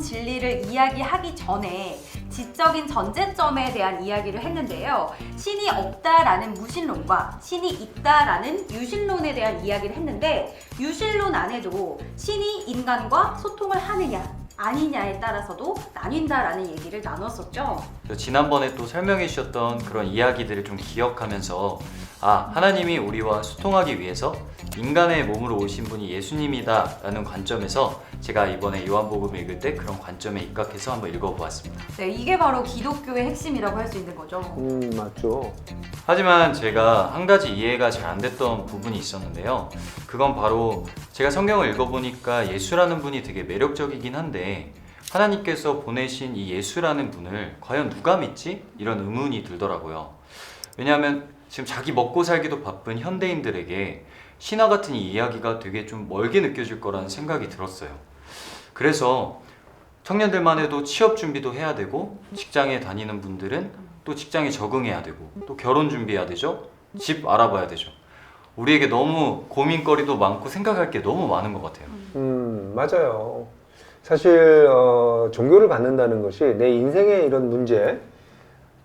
진리를 이야기하기 전에 지적인 전제점에 대한 이야기를 했는데요. 신이 없다라는 무신론과 신이 있다라는 유신론에 대한 이야기를 했는데 유신론 안에도 신이 인간과 소통을 하느냐 아니냐에 따라서도 나뉜다라는 얘기를 나눴었죠. 저 지난번에 또 설명해 주셨던 그런 이야기들을 좀 기억하면서 아 하나님이 우리와 소통하기 위해서 인간의 몸으로 오신 분이 예수님이다 라는 관점에서 제가 이번에 요한복음 읽을 때 그런 관점에 입각해서 한번 읽어보았습니다. 네, 이게 바로 기독교의 핵심이라고 할 수 있는 거죠. 음, 맞죠. 하지만 제가 한 가지 이해가 잘 안 됐던 부분이 있었는데요. 그건 바로 제가 성경을 읽어보니까 예수라는 분이 되게 매력적이긴 한데 하나님께서 보내신 이 예수라는 분을 과연 누가 믿지? 이런 의문이 들더라고요. 왜냐하면 지금 자기 먹고 살기도 바쁜 현대인들에게 신화 같은 이 이야기가 되게 좀 멀게 느껴질 거라는 생각이 들었어요. 그래서 청년들만 해도 취업 준비도 해야 되고 직장에 다니는 분들은 또 직장에 적응해야 되고 또 결혼 준비해야 되죠. 집 알아봐야 되죠. 우리에게 너무 고민거리도 많고 생각할 게 너무 많은 것 같아요. 음, 맞아요. 사실 어, 종교를 갖는다는 것이 내 인생의 이런 문제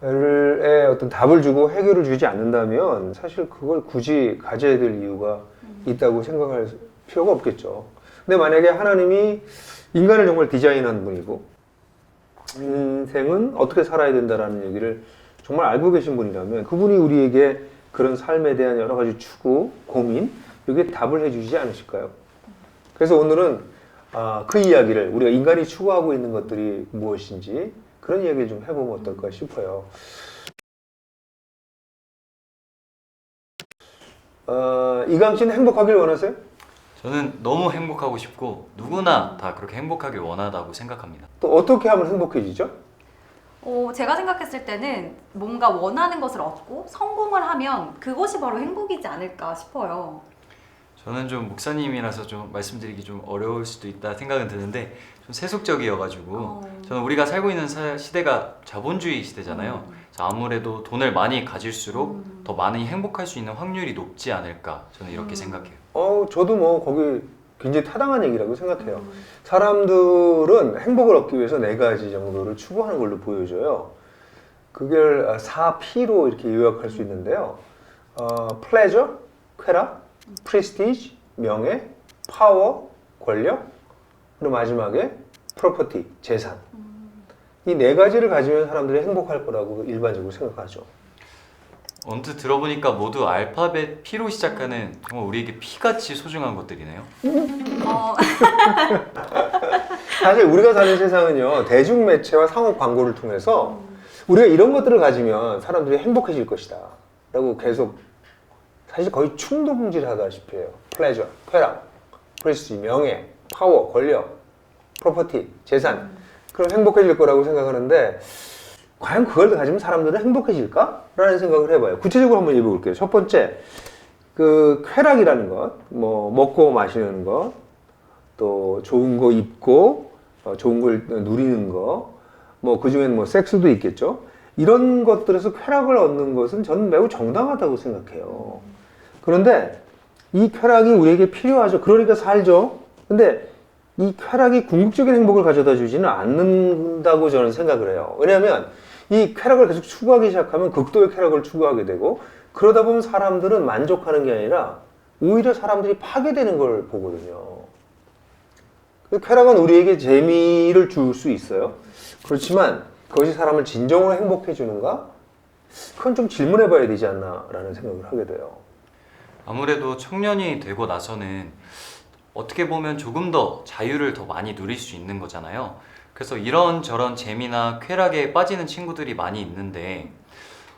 에 어떤 답을 주고 해결을 주지 않는다면 사실 그걸 굳이 가져야 될 이유가 있다고 생각할 필요가 없겠죠. 근데 만약에 하나님이 인간을 정말 디자인한 분이고 인생은 어떻게 살아야 된다라는 얘기를 정말 알고 계신 분이라면 그분이 우리에게 그런 삶에 대한 여러 가지 추구, 고민 여기에 답을 해주지 않으실까요? 그래서 오늘은 아, 그 이야기를 우리가 인간이 추구하고 있는 것들이 무엇인지 그런 이야기를 좀 해보면 어떨까 싶어요. 어, 이강 씨는 행복하길 원하세요? 저는 너무 행복하고 싶고 누구나 다 그렇게 행복하길 원하다고 생각합니다. 또 어떻게 하면 행복해지죠? 어, 제가 생각했을 때는 뭔가 원하는 것을 얻고 성공을 하면 그것이 바로 행복이지 않을까 싶어요. 저는 좀 목사님이라서 좀 말씀드리기 좀 어려울 수도 있다 생각은 드는데 좀 세속적이어가지고 어. 저는 우리가 살고 있는 사- 시대가 자본주의 시대잖아요. 음. 그래서 아무래도 돈을 많이 가질수록 더 많이 행복할 수 있는 확률이 높지 않을까 저는 이렇게 음. 생각해요. 어, 저도 뭐 거기 굉장히 타당한 얘기라고 생각해요. 음. 사람들은 행복을 얻기 위해서 네 가지 정도를 추구하는 걸로 보여져요. 그걸 4P로 이렇게 요약할 수 있는데요. 어, pleasure, 쾌락, prestige, 명예, 파워, 권력, 그리고 마지막에 property, 재산. 이 네 가지를 가지면 사람들이 행복할 거라고 일반적으로 생각하죠. 언뜻 들어보니까 모두 알파벳 P로 시작하는 정말 우리에게 피같이 소중한 것들이네요. 어, 사실 우리가 사는 세상은요 대중 매체와 상업 광고를 통해서 우리가 이런 것들을 가지면 사람들이 행복해질 것이다 라고 계속 사실 거의 충동질하다시피 해요 플레저, 쾌락, 프레스티, 명예, 파워, 권력, 프로퍼티, 재산 그럼 행복해질 거라고 생각하는데 과연 그걸 가지면 사람들은 행복해질까? 라는 생각을 해봐요 구체적으로 한번 읽어볼게요 첫 번째 그 쾌락이라는 것, 뭐 먹고 마시는 것, 또 좋은 거 입고 어, 좋은 걸 누리는 거, 뭐 그중엔 뭐 섹스도 있겠죠. 이런 것들에서 쾌락을 얻는 것은 저는 매우 정당하다고 생각해요. 그런데 이 쾌락이 우리에게 필요하죠. 그러니까 살죠. 근데 이 쾌락이 궁극적인 행복을 가져다 주지는 않는다고 저는 생각을 해요. 왜냐하면 이 쾌락을 계속 추구하기 시작하면 극도의 쾌락을 추구하게 되고 그러다 보면 사람들은 만족하는 게 아니라 오히려 사람들이 파괴되는 걸 보거든요. 그 쾌락은 우리에게 재미를 줄 수 있어요. 그렇지만 그것이 사람을 진정으로 행복해 주는가? 그건 좀 질문해 봐야 되지 않나라는 생각을 하게 돼요. 아무래도 청년이 되고 나서는 어떻게 보면 조금 더 자유를 더 많이 누릴 수 있는 거잖아요. 그래서 이런저런 재미나 쾌락에 빠지는 친구들이 많이 있는데,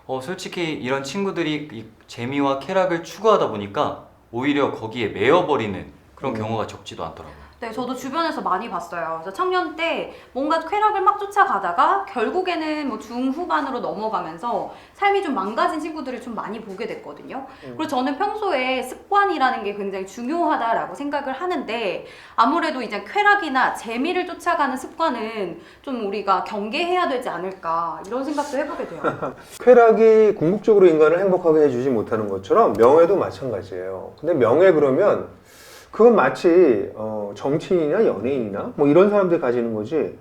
어, 솔직히 이런 친구들이 이 재미와 쾌락을 추구하다 보니까 오히려 거기에 매여버리는 그런 음. 경우가 적지도 않더라고요. 네, 저도 주변에서 많이 봤어요. 그래서 청년 때 뭔가 쾌락을 막 쫓아가다가 결국에는 뭐 중후반으로 넘어가면서 삶이 좀 망가진 친구들을 좀 많이 보게 됐거든요. 그리고 저는 평소에 습관이라는 게 굉장히 중요하다라고 생각을 하는데 아무래도 이제 쾌락이나 재미를 쫓아가는 습관은 좀 우리가 경계해야 되지 않을까 이런 생각도 해보게 돼요. 쾌락이 궁극적으로 인간을 행복하게 해주지 못하는 것처럼 명예도 마찬가지예요. 근데 명예 그러면 그건 마치 어, 정치인이나 연예인이나 뭐 이런 사람들이 가지는 거지.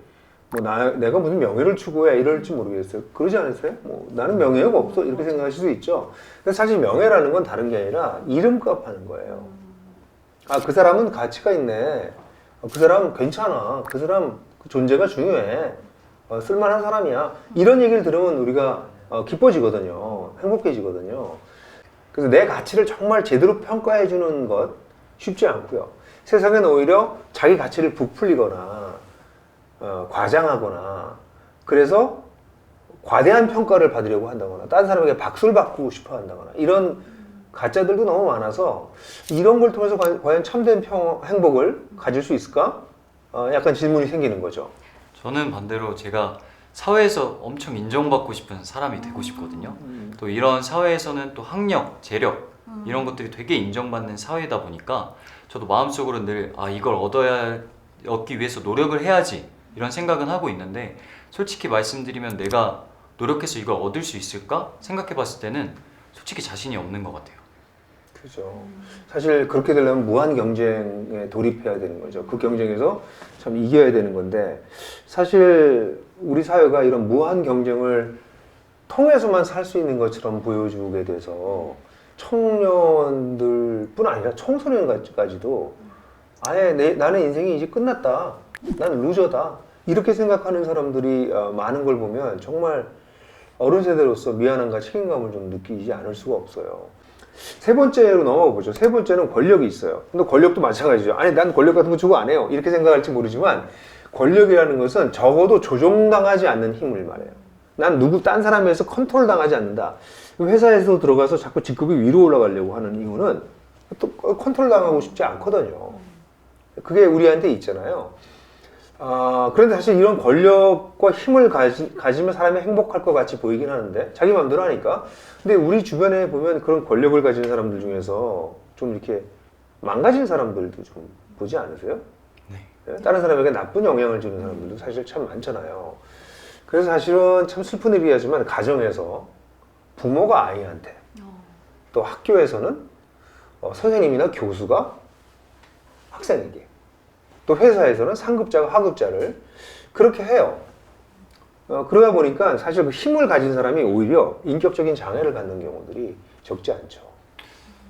뭐 나, 내가 무슨 명예를 추구해 이럴지 모르겠어요. 그러지 않으세요? 뭐 나는 명예가 없어 이렇게 생각하실 수 있죠. 근데 사실 명예라는 건 다른 게 아니라 이름값 하는 거예요. 아 그 사람은 가치가 있네. 아, 그 사람 괜찮아. 그 사람 그 존재가 중요해. 어, 쓸만한 사람이야. 이런 얘기를 들으면 우리가 어, 기뻐지거든요. 행복해지거든요. 그래서 내 가치를 정말 제대로 평가해 주는 것 쉽지 않고요. 세상에는 오히려 자기 가치를 부풀리거나 어, 과장하거나 그래서 과대한 평가를 받으려고 한다거나 다른 사람에게 박수를 받고 싶어 한다거나 이런 가짜들도 너무 많아서 이런 걸 통해서 과- 과연 참된 평, 행복을 가질 수 있을까? 어, 약간 질문이 생기는 거죠. 저는 반대로 제가 사회에서 엄청 인정받고 싶은 사람이 되고 싶거든요. 또 이런 사회에서는 또 학력, 재력 이런 것들이 되게 인정받는 사회다 보니까 저도 마음속으로 늘 아 이걸 얻어야 얻기 위해서 노력을 해야지 이런 생각은 하고 있는데 솔직히 말씀드리면 내가 노력해서 이걸 얻을 수 있을까 생각해봤을 때는 솔직히 자신이 없는 것 같아요. 그죠. 사실 그렇게 되려면 무한 경쟁에 돌입해야 되는 거죠. 그 경쟁에서 참 이겨야 되는 건데 사실 우리 사회가 이런 무한 경쟁을 통해서만 살 수 있는 것처럼 보여주게 돼서 청년들뿐 아니라 청소년까지도 아예 내, 나는 인생이 이제 끝났다. 난 루저다. 이렇게 생각하는 사람들이 어, 많은 걸 보면 정말 어른 세대로서 미안함과 책임감을 좀 느끼지 않을 수가 없어요. 세 번째로 넘어가 보죠. 세 번째는 권력이 있어요. 근데 권력도 마찬가지죠. 아니, 난 권력 같은 거 주고 안 해요. 이렇게 생각할지 모르지만 권력이라는 것은 적어도 조종당하지 않는 힘을 말해요. 난 누구 딴 사람에서 컨트롤 당하지 않는다. 회사에서 들어가서 자꾸 직급이 위로 올라가려고 하는 이유는 또 컨트롤 당하고 싶지 않거든요. 그게 우리한테 있잖아요. 아, 그런데 사실 이런 권력과 힘을 가지, 가지면 사람이 행복할 것 같이 보이긴 하는데 자기 마음대로 하니까 근데 우리 주변에 보면 그런 권력을 가진 사람들 중에서 좀 이렇게 망가진 사람들도 좀 보지 않으세요? 네. 예, 다른 사람에게 나쁜 영향을 주는 사람들도 사실 참 많잖아요. 그래서 사실은 참 슬픈 일이지만 가정에서 부모가 아이한테 또 학교에서는 어, 선생님이나 교수가 학생에게 또 회사에서는 상급자가 하급자를 그렇게 해요. 어, 그러다 보니까 사실 그 힘을 가진 사람이 오히려 인격적인 장애를 갖는 경우들이 적지 않죠.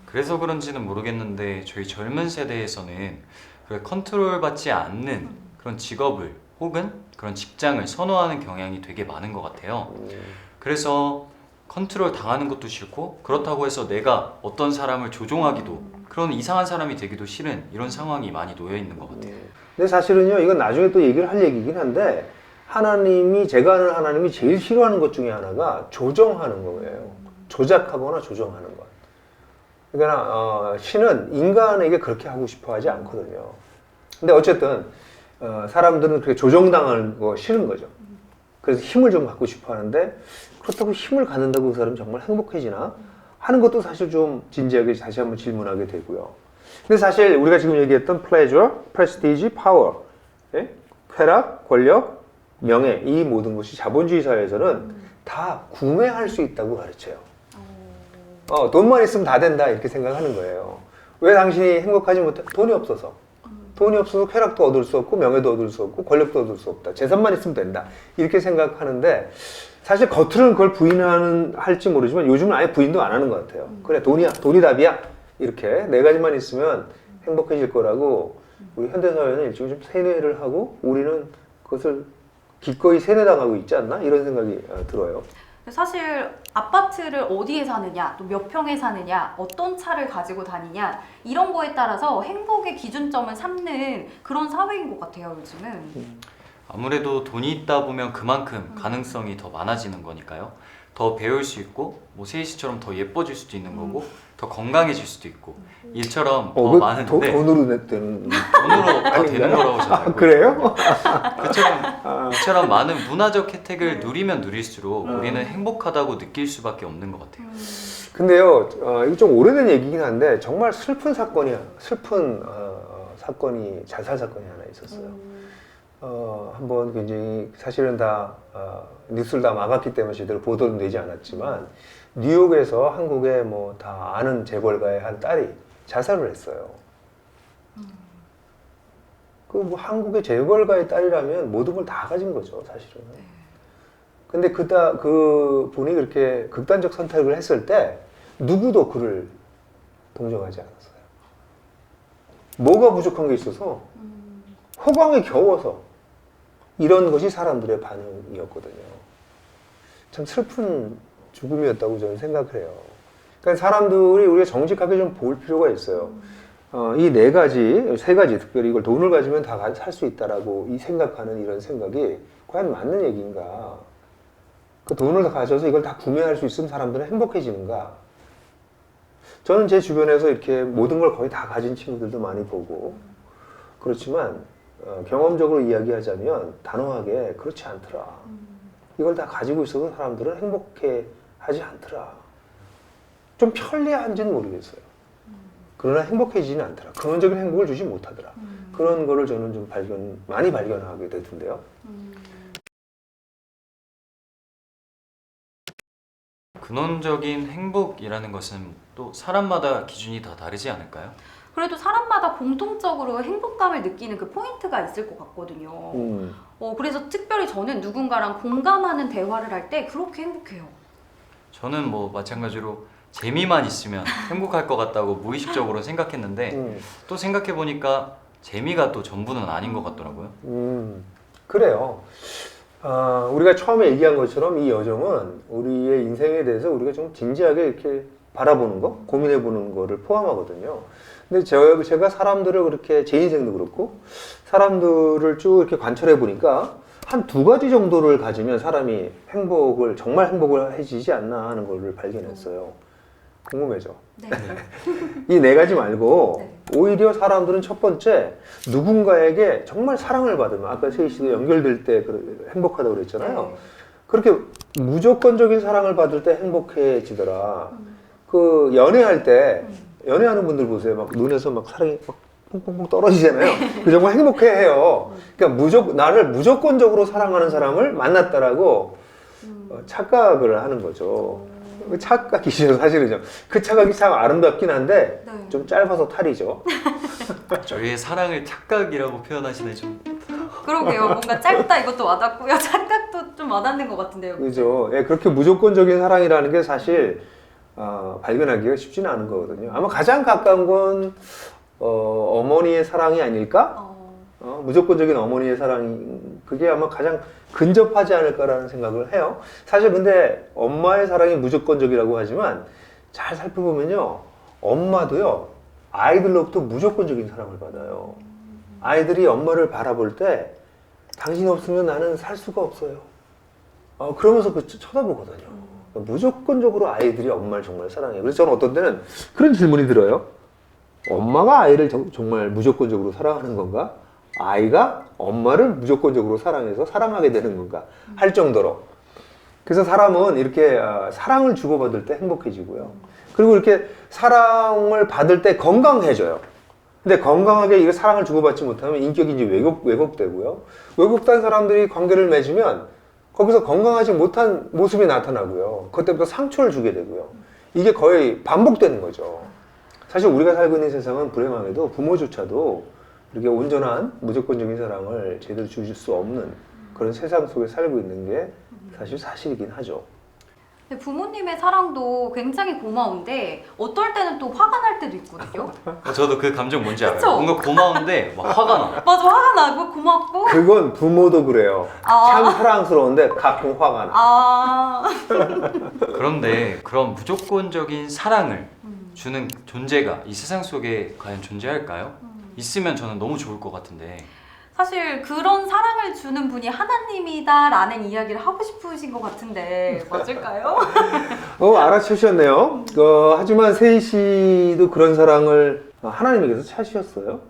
그래서 그런지는 모르겠는데 저희 젊은 세대에서는 그 컨트롤 받지 않는 그런 직업을 혹은 그런 직장을 선호하는 경향이 되게 많은 것 같아요. 음, 그래서 컨트롤 당하는 것도 싫고 그렇다고 해서 내가 어떤 사람을 조종하기도 그런 이상한 사람이 되기도 싫은 이런 상황이 많이 놓여 있는 것 같아요. 근데 사실은요, 이건 나중에 또 얘기를 할 얘기긴 한데, 하나님이, 제가 아는 하나님이 제일 싫어하는 것 중에 하나가 조정하는 거예요. 조작하거나 조정하는 것. 그러니까, 어, 신은 인간에게 그렇게 하고 싶어 하지 않거든요. 근데 어쨌든, 어, 사람들은 그렇게 조정당하는 거 싫은 거죠. 그래서 힘을 좀 갖고 싶어 하는데, 그렇다고 힘을 갖는다고 그 사람이 정말 행복해지나? 하는 것도 사실 좀 진지하게 다시 한번 질문하게 되고요. 근데 사실 우리가 지금 얘기했던 pleasure, prestige, power, 예? 쾌락, 권력, 명예 이 모든 것이 자본주의 사회에서는 다 구매할 수 있다고 가르쳐요. 어, 돈만 있으면 다 된다 이렇게 생각하는 거예요. 왜 당신이 행복하지 못해? 돈이 없어서. 돈이 없어서 쾌락도 얻을 수 없고 명예도 얻을 수 없고 권력도 얻을 수 없다. 재산만 있으면 된다. 이렇게 생각하는데 사실 겉으로는 그걸 부인하는 할지 모르지만 요즘은 아예 부인도 안 하는 것 같아요. 그래 돈이야, 돈이 답이야. 이렇게 네 가지만 있으면 행복해질 거라고 우리 현대 사회는 일종의 좀 세뇌를 하고 우리는 그것을 기꺼이 세뇌당하고 있지 않나 이런 생각이 어, 들어요. 사실 아파트를 어디에 사느냐, 또 몇 평에 사느냐, 어떤 차를 가지고 다니냐 이런 거에 따라서 행복의 기준점을 삼는 그런 사회인 것 같아요 요즘은. 아무래도 돈이 있다 보면 그만큼 가능성이 더 많아지는 거니까요. 더 배울 수 있고 뭐 세희 씨처럼 더 예뻐질 수도 있는 거고 더 건강해질 수도 있고 일처럼 더 어, 그 많은데 돈- 돈으로 냈다는 돈으로 다 되는 거라고 저는 아, 알고 그래요? 그처럼 이처럼 많은 문화적 혜택을 누리면 누릴수록 음. 우리는 행복하다고 느낄 수밖에 없는 것 같아요. 근데요, 어, 이거 좀 오래된 얘기긴 한데 정말 슬픈 사건이야. 슬픈 어, 사건이 자살 사건이 하나 있었어요. 어, 한번 굉장히 사실은 다 어, 뉴스를 다 막았기 때문에 제대로 보도는 되지 않았지만 뉴욕에서 한국의 뭐다 아는 재벌가의 한 딸이 자살을 했어요. 그 뭐 한국의 재벌가의 딸이라면 모든 걸 다 가진 거죠, 사실은. 근데 그다 그 분이 그렇게 극단적 선택을 했을 때 누구도 그를 동정하지 않았어요. 뭐가 부족한 게 있어서 호강에 겨워서 이런 것이 사람들의 반응이었거든요. 참 슬픈 죽음이었다고 저는 생각을 해요. 그러니까 사람들이 우리가 정직하게 좀 볼 필요가 있어요. 어, 이 네 가지, 세 가지, 특별히 이걸 돈을 가지면 다 살 수 있다라고 이 생각하는 이런 생각이 과연 맞는 얘기인가? 그 돈을 다 가져서 이걸 다 구매할 수 있으면 사람들은 행복해지는가? 저는 제 주변에서 이렇게 모든 걸 거의 다 가진 친구들도 많이 보고 그렇지만 어, 경험적으로 이야기하자면 단호하게 그렇지 않더라. 이걸 다 가지고 있어도 사람들은 행복해 하지 않더라. 좀 편리한지는 모르겠어요. 그러나 행복해지지는 않더라. 근원적인 행복을 주지 못하더라. 그런 거를 저는 좀 발견, 많이 발견하게 되던데요. 근원적인 행복이라는 것은 또 사람마다 기준이 다 다르지 않을까요? 그래도 사람마다 공통적으로 행복감을 느끼는 그 포인트가 있을 것 같거든요. 음. 어, 그래서 특별히 저는 누군가랑 공감하는 대화를 할 때 그렇게 행복해요. 저는 뭐 마찬가지로 재미만 있으면 행복할 것 같다고 무의식적으로 생각했는데 음. 또 생각해 보니까 재미가 또 전부는 아닌 것 같더라고요. 음, 그래요. 아, 우리가 처음에 얘기한 것처럼 이 여정은 우리의 인생에 대해서 우리가 좀 진지하게 이렇게 바라보는 거, 고민해 보는 거를 포함하거든요. 근데 저, 제가 사람들을 그렇게 제 인생도 그렇고 사람들을 쭉 이렇게 관찰해 보니까 한 두 가지 정도를 가지면 사람이 행복을 정말 행복을 해지지 않나 하는 걸 발견했어요. 궁금해져. 네. 이 네 가지 말고 네. 오히려 사람들은 첫 번째 누군가에게 정말 사랑을 받으면 아까 세희 씨도 연결될 때 그- 행복하다고 그랬잖아요. 네. 그렇게 무조건적인 사랑을 받을 때 행복해지더라. 그 연애할 때 연애하는 분들 보세요. 막 눈에서 막 사랑이 막 퐁퐁퐁 떨어지잖아요. 그 정말 행복해해요. 그러니까 무조 나를 무조건적으로 사랑하는 사람을 만났다라고 어, 착각을 하는 거죠. 그 착각이죠, 사실은 좀. 그 착각이 참 아름답긴 한데 네. 좀 짧아서 탈이죠. 저희의 사랑을 착각이라고 표현하시네 좀. 그러게요. 뭔가 짧다 이것도 와닿고요. 착각도 좀 와닿는 것 같은데요. 그죠. 예, 그렇게 무조건적인 사랑이라는 게 사실 어, 발견하기가 쉽지는 않은 거거든요. 아마 가장 가까운 건 어, 어머니의 사랑이 아닐까? 어, 어, 무조건적인 어머니의 사랑이 그게 아마 가장 근접하지 않을까라는 생각을 해요. 사실 근데 엄마의 사랑이 무조건적이라고 하지만 잘 살펴보면요, 엄마도요 아이들로부터 무조건적인 사랑을 받아요. 아이들이 엄마를 바라볼 때 당신 없으면 나는 살 수가 없어요. 어, 그러면서 그 쳐- 쳐다보거든요. 무조건적으로 아이들이 엄마를 정말 사랑해요. 그래서 저는 어떤 때는 그런 질문이 들어요. 엄마가 아이를 정- 정말 무조건적으로 사랑하는 건가? 아이가 엄마를 무조건적으로 사랑해서 사랑하게 되는 건가? 할 정도로. 그래서 사람은 이렇게 아, 사랑을 주고받을 때 행복해지고요. 그리고 이렇게 사랑을 받을 때 건강해져요. 근데 건강하게 이거 사랑을 주고받지 못하면 인격이 이제 왜곡, 왜곡되고요. 왜곡된 사람들이 관계를 맺으면 거기서 건강하지 못한 모습이 나타나고요. 그때부터 상처를 주게 되고요. 이게 거의 반복되는 거죠. 사실 우리가 살고 있는 세상은 불행하게도 부모조차도 이렇게 온전한 무조건적인 사랑을 제대로 주실 수 없는 그런 세상 속에 살고 있는 게 사실 사실이긴 하죠. 근데 부모님의 사랑도 굉장히 고마운데 어떨 때는 또 화가 날 때도 있거든요. 저도 그 감정 뭔지 알아요. 그쵸? 뭔가 고마운데 막 화가 나. 맞아 화가 나고 고맙고 그건 부모도 그래요. 아. 참 사랑스러운데 가끔 화가 나. 아 그런데 그런 무조건적인 사랑을 음. 주는 존재가 이 세상 속에 과연 존재할까요? 음. 있으면 저는 너무 좋을 것 같은데. 사실 그런 사랑을 주는 분이 하나님이다라는 이야기를 하고 싶으신 것 같은데 맞을까요? 어, 알아채셨네요. 어, 하지만 세희 씨도 그런 사랑을 하나님에게서 찾으셨어요.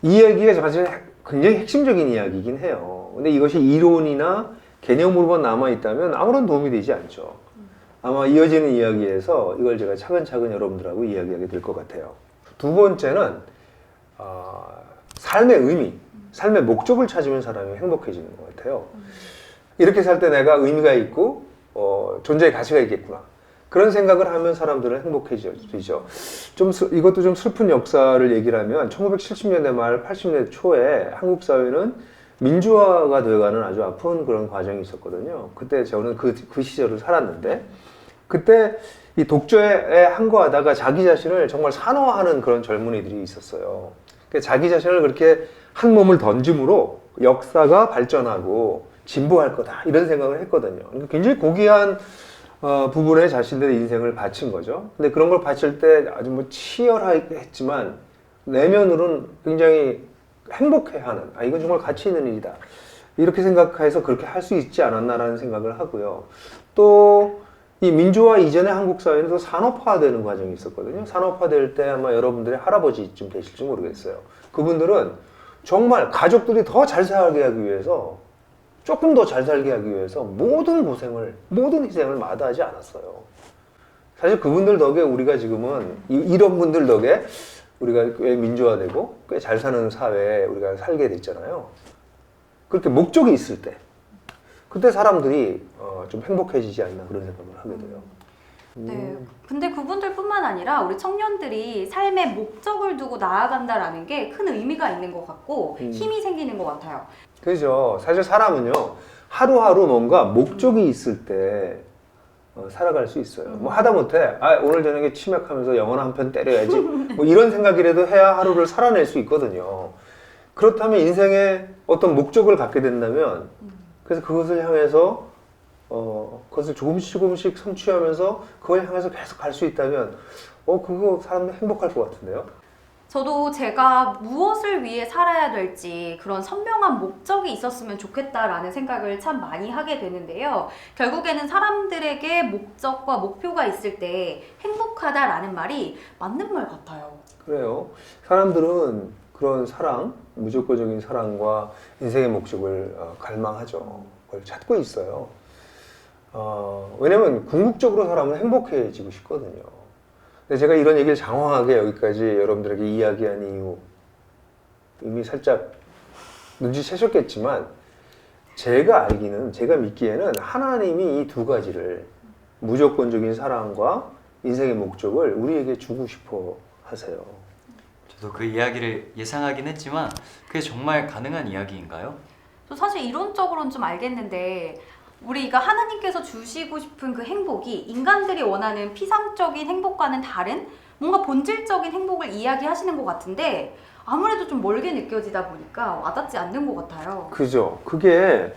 이 이야기가 사실 굉장히 핵심적인 이야기이긴 해요. 근데 이것이 이론이나 개념으로만 남아있다면 아무런 도움이 되지 않죠. 아마 이어지는 이야기에서 이걸 제가 차근차근 여러분들하고 이야기하게 될 것 같아요. 두 번째는, 어, 삶의 의미, 삶의 목적을 찾으면 사람이 행복해지는 것 같아요. 이렇게 살 때 내가 의미가 있고, 어, 존재의 가치가 있겠구나. 그런 생각을 하면 사람들은 행복해지죠. 좀 슬- 이것도 좀 슬픈 역사를 얘기를 하면 1970년대 말 80년대 초에 한국 사회는 민주화가 되어가는 아주 아픈 그런 과정이 있었거든요. 그때 저는 그, 그 시절을 살았는데 그때 이 독재에 항거하다가 자기 자신을 정말 산화하는 그런 젊은이들이 있었어요. 그러니까 자기 자신을 그렇게 한 몸을 던짐으로 역사가 발전하고 진보할 거다 이런 생각을 했거든요. 그러니까 굉장히 고귀한 어, 부분에 자신들의 인생을 바친 거죠. 근데 그런 걸 바칠 때 아주 뭐 치열하게 했지만 내면으로는 굉장히 행복해하는 아 이건 정말 가치 있는 일이다 이렇게 생각해서 그렇게 할 수 있지 않았나라는 생각을 하고요. 또 이 민주화 이전의 한국 사회는 또 산업화되는 과정이 있었거든요. 산업화될 때 아마 여러분들의 할아버지쯤 되실지 모르겠어요. 그분들은 정말 가족들이 더 잘 살게 하기 위해서 조금 더 잘 살게 하기 위해서 모든 고생을 모든 희생을 마다하지 않았어요. 사실 그분들 덕에 우리가 지금은 이- 이런 분들 덕에 우리가 꽤 민주화되고 꽤 잘 사는 사회에 우리가 살게 됐잖아요. 그렇게 목적이 있을 때 그때 사람들이 어, 좀 행복해지지 않나 그런 생각을 하게 돼요. 네. 근데 그분들뿐만 아니라 우리 청년들이 삶의 목적을 두고 나아간다라는 게 큰 의미가 있는 것 같고 음. 힘이 생기는 것 같아요. 그죠. 사실 사람은요, 하루하루 뭔가 목적이 있을 때 어, 살아갈 수 있어요. 뭐 하다못해, 아, 오늘 저녁에 치맥하면서 영화 한편 때려야지. 뭐 이런 생각이라도 해야 하루를 살아낼 수 있거든요. 그렇다면 인생에 어떤 목적을 갖게 된다면, 그래서 그것을 향해서, 어, 그것을 조금씩 조금씩 성취하면서 그걸 향해서 계속 갈 수 있다면, 어, 그거 사람들 행복할 것 같은데요? 저도 제가 무엇을 위해 살아야 될지 그런 선명한 목적이 있었으면 좋겠다라는 생각을 참 많이 하게 되는데요. 결국에는 사람들에게 목적과 목표가 있을 때 행복하다라는 말이 맞는 말 같아요. 그래요. 사람들은 그런 사랑, 무조건적인 사랑과 인생의 목적을 어, 갈망하죠. 그걸 찾고 있어요. 어, 왜냐면 궁극적으로 사람은 행복해지고 싶거든요. 근데 제가 이런 얘기를 장황하게 여기까지 여러분들에게 이야기한 이유, 이미 살짝 눈치채셨겠지만, 제가 알기는, 제가 믿기에는 하나님이 이 두 가지를 무조건적인 사랑과 인생의 목적을 우리에게 주고 싶어 하세요. 저도 그 이야기를 예상하긴 했지만 그게 정말 가능한 이야기인가요? 저 사실 이론적으로는 좀 알겠는데 우리가 하나님께서 주시고 싶은 그 행복이 인간들이 원하는 피상적인 행복과는 다른 뭔가 본질적인 행복을 이야기하시는 것 같은데 아무래도 좀 멀게 느껴지다 보니까 와닿지 않는 것 같아요. 그죠. 그게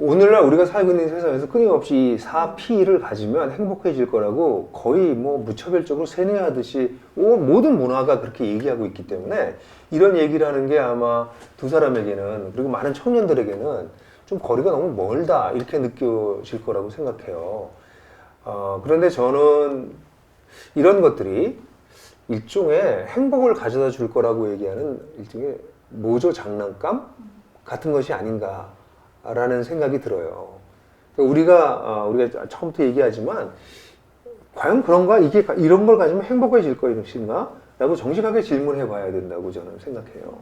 오늘날 우리가 살고 있는 세상에서 끊임없이 이 4P를 가지면 행복해질 거라고 거의 뭐 무차별적으로 세뇌하듯이 오- 모든 문화가 그렇게 얘기하고 있기 때문에 이런 얘기를 하는 게 아마 두 사람에게는 그리고 많은 청년들에게는 좀 거리가 너무 멀다 이렇게 느껴질 거라고 생각해요. 어, 그런데 저는 이런 것들이 일종의 행복을 가져다 줄 거라고 얘기하는 일종의 모조 장난감 같은 것이 아닌가 라는 생각이 들어요. 그러니까 우리가 어, 우리가 처음부터 얘기하지만 과연 그런가 이게 가- 이런 걸 가지면 행복해질 것인가?라고 정직하게 질문해 봐야 된다고 저는 생각해요.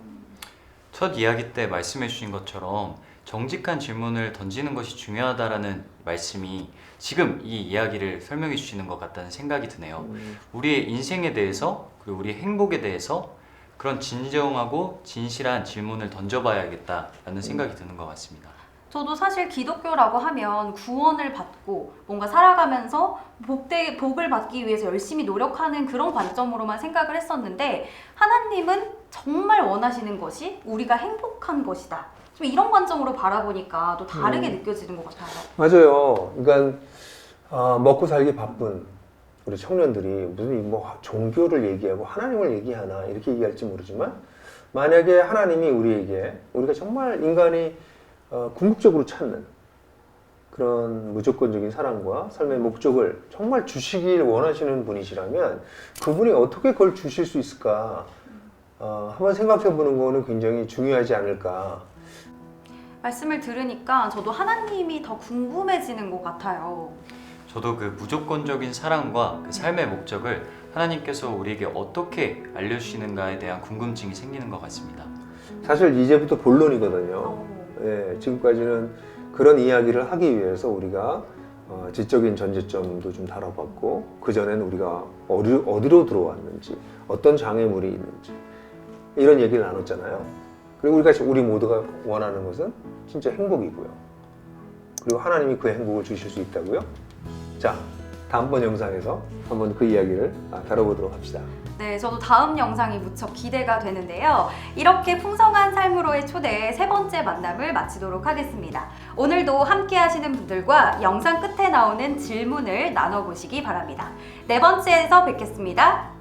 첫 이야기 때 말씀해 주신 것처럼 정직한 질문을 던지는 것이 중요하다라는 말씀이 지금 이 이야기를 설명해 주시는 것 같다는 생각이 드네요. 우리의 인생에 대해서 그리고 우리의 행복에 대해서 그런 진정하고 진실한 질문을 던져봐야겠다라는 생각이 드는 것 같습니다. 저도 사실 기독교라고 하면 구원을 받고 뭔가 살아가면서 복대, 복을 받기 위해서 열심히 노력하는 그런 관점으로만 생각을 했었는데 하나님은 정말 원하시는 것이 우리가 행복한 것이다. 좀 이런 관점으로 바라보니까 또 다르게 음. 느껴지는 것 같아요. 맞아요. 그러니까 어, 먹고 살기 바쁜 우리 청년들이 무슨 이뭐 종교를 얘기하고 하나님을 얘기하나 이렇게 얘기할지 모르지만 만약에 하나님이 우리에게 우리가 정말 인간이 어, 궁극적으로 찾는 그런 무조건적인 사랑과 삶의 목적을 정말 주시길 원하시는 분이시라면 그분이 어떻게 그걸 주실 수 있을까? 어, 한번 생각해 보는 거는 굉장히 중요하지 않을까. 말씀을 들으니까 저도 하나님이 더 궁금해지는 것 같아요. 저도 그 무조건적인 사랑과 그 삶의 목적을 하나님께서 우리에게 어떻게 알려주시는가에 대한 궁금증이 생기는 것 같습니다. 사실 이제부터 본론이거든요. 어, 예, 지금까지는 그런 이야기를 하기 위해서 우리가 어, 지적인 전제점도 좀 다뤄봤고 그 전에는 우리가 어디, 어디로 들어왔는지 어떤 장애물이 있는지 이런 얘기를 나눴잖아요. 그리고 우리가 우리 모두가 원하는 것은 진짜 행복이고요. 그리고 하나님이 그 행복을 주실 수 있다고요. 자, 다음번 영상에서 한번 그 이야기를 아, 다뤄보도록 합시다. 네, 저도 다음 영상이 무척 기대가 되는데요. 이렇게 풍성한 삶으로의 초대 세 번째 만남을 마치도록 하겠습니다. 오늘도 함께 하시는 분들과 영상 끝에 나오는 질문을 나눠보시기 바랍니다. 네 번째에서 뵙겠습니다.